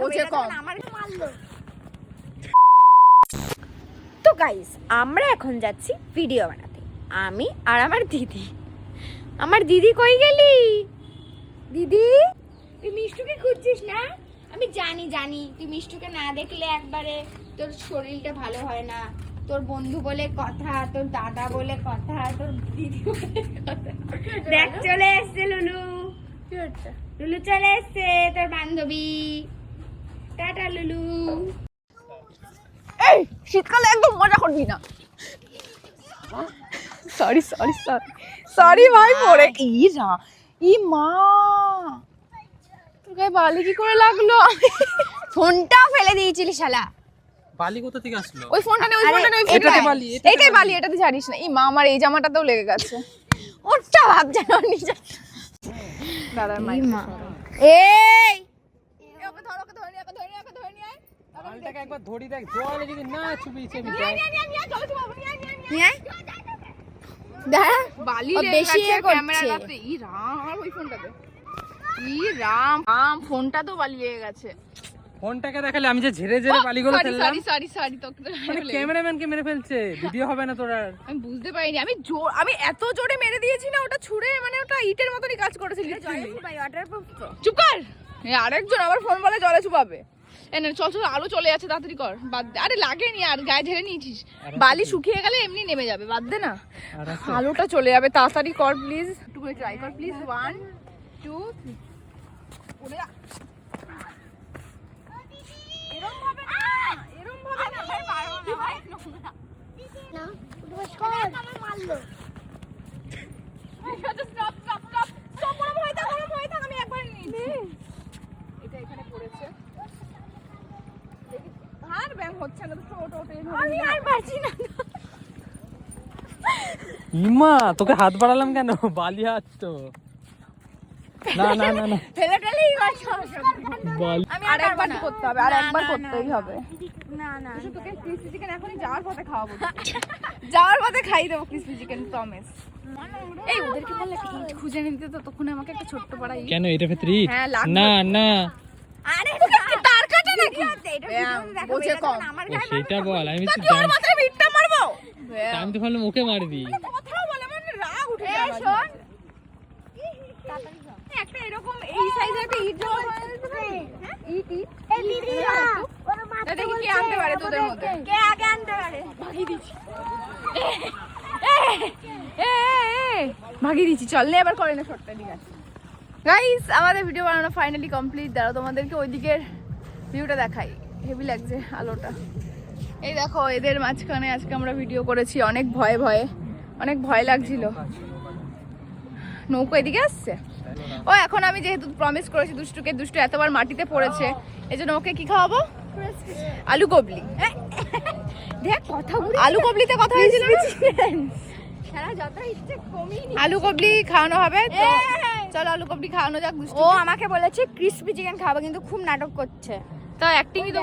বোঝে কম। তো গাইস আমরা এখন যাচ্ছি ভিডিও বানাতে। আমি আর আমার দিদি। আমার দিদি কই গেলি? দিদি তুই মিষ্টুকে খুঁজছিস না? আমি জানি জানি। তুই মিষ্টুকে না দেখলে একবারে তোর শরীরটা ভালো হয় না। তোর বন্ধু বলে কথা তোর দাদা বলে কথা তোর দিদি বলে কথা। দেখ চলে এসছে লুলু লুলু চলে এসছে তোর বান্ধবী। টাটা লুলু। এই শীতকালে একদম মজা করবি না। সরি সরি সরি সরি ভাই পড়ে ই মা। তোর গায়ে বালি কি করে লাগল? ফোনটাও ফেলে দিয়েছিলি শালা। বালি কোথা থেকে আসলো? ওই ফোনটা নে ওই ফোনটা নে ওই এটাতে ফোনটা বালি, এইটাই বালি। এটাতে ছাড়িস না। ই মা আমার এই জামাটাতেও লেগে গেছে। ওটা ভাব যেন নিজে দাদার মা। মা এই! ওকে ধর ওকে ধরে নিয়ে ওকে ধরে নিয়ে ওকে ধরে নিয়ে আয়। একবার ধরি দেখ জলে যদি না চুপি চেপি নিয়ে দেখ আয়, নিয়ে নিয়ে চলো চলো, নিয়ে নিয়ে নিয়ে আয়। নিয়ে আয়। দাঁড়া বালি বেশি ই রাম ই ফোনটা তো বালি লেগে গেছে। ফোনটাকে দেখালে আমি যে ঝেড়ে ঝেড়ে বালিগুলো সরি ফেললাম। সরি সরি সরি তোকে তো মানে ক্যামেরাম্যানকে মেরে ফেলছে। ভিডিও হবে না তোর আর। আমি বুঝতে পারিনি। আমি জোর আমি এত জোরে মেরে দিয়েছি না ওটা ছুঁড়ে মানে ওটা ইটের মতনই কাজ করেছিল ভাই চুপ কর! এই আরেকজন আবার ফোন বলে জলে চুপাবে চল চল আলো চলে যাচ্ছে তাড়াতাড়ি কর। বাদ দে। আরে লাগেনি আর গায়ে ঝেড়ে নিয়েছিস। বালি শুকিয়ে গেলে এমনি নেমে যাবে বাদ দে না? আলোটা চলে যাবে তাড়াতাড়ি কর প্লিজ একটু করে ট্রাই কর প্লিজ ওয়ান টু উড়ে যা এরম ভাবে না এরম ভাবে না ভাই পারব না ভাই ঠিক আছে স্টপ স্টপ স্টপ স্টপ কোনো ভয় থাক কোনো ভয় থাক আমি একবার নিচ্ছি এটা এখানে পড়েছে দেখি, আর ব্যায়াম হচ্ছে না তো ছোট ওঠে আমি আর পারছি না। ইমা তোকে হাত বাড়ালাম কেন? বালি হাত তো। না না না না। ফেলে আমি আর একবার করতে হবে আর একবার করতেই হবে। না না তোকে ক্রিসপি চিকেন এখনই যাওয়ার পথে খাওয়াবো। যাওয়ার পথে খাই দেবো ক্রিসপি চিকেন প্রমিস এই ওদেরকে বললে ইট খুঁজে নিতে তো তখন আমাকে একটা ছোট্ট পাড়া ইট। কেন এটা ভেতরে ইট? হ্যাঁ, না না। আরে তার কাটা নাকি? কম। সেটা বল আমি তো কি ওর জানি- মাথায় ইটটা মারবো? আমি তো ভাবলাম ওকে মারবি কথাও বলে মানে রাগ উঠে এই যায় শোন একটা এরকম এই সাইজের একটা ইট জমা হয়ে গেছে না? হ্যাঁ? ইট ইট তা তোদের মধ্যে আনতে পারে ভাগিয়ে দিচ্ছি, চল, নে এবার করে নে শর্টটা ঠিক আছে। গাইস আমাদের ভিডিও বানানো ফাইনালি কমপ্লিট দাঁড়াও, তোমাদেরকে ওই দিকের ভিউটা দেখাই। হেভি লাগছে আলোটা। এই দেখো, এদের মাঝখানে আজকে আমরা ভিডিও করেছি অনেক ভয়ে ভয়ে। অনেক ভয় লাগছিল। নৌকো এদিকে আসছে? ও এখন আমি যেহেতু প্রমিস করেছি দুষ্টুকে দুষ্টু এতবার মাটিতে পড়েছে এই জন্য ওকে কি খাওয়াবো? আলু কবলি। দেখ কথা আলু কবলিতে কথা হয়েছিল আলু কবলি খাওয়ানো হবে তো! চলো আলু কবলি খাওয়ানো যাক ও আমাকে বলেছে ক্রিসপি চিকেন খাব কিন্তু খুব নাটক করছে। তা অ্যাক্টিংই তো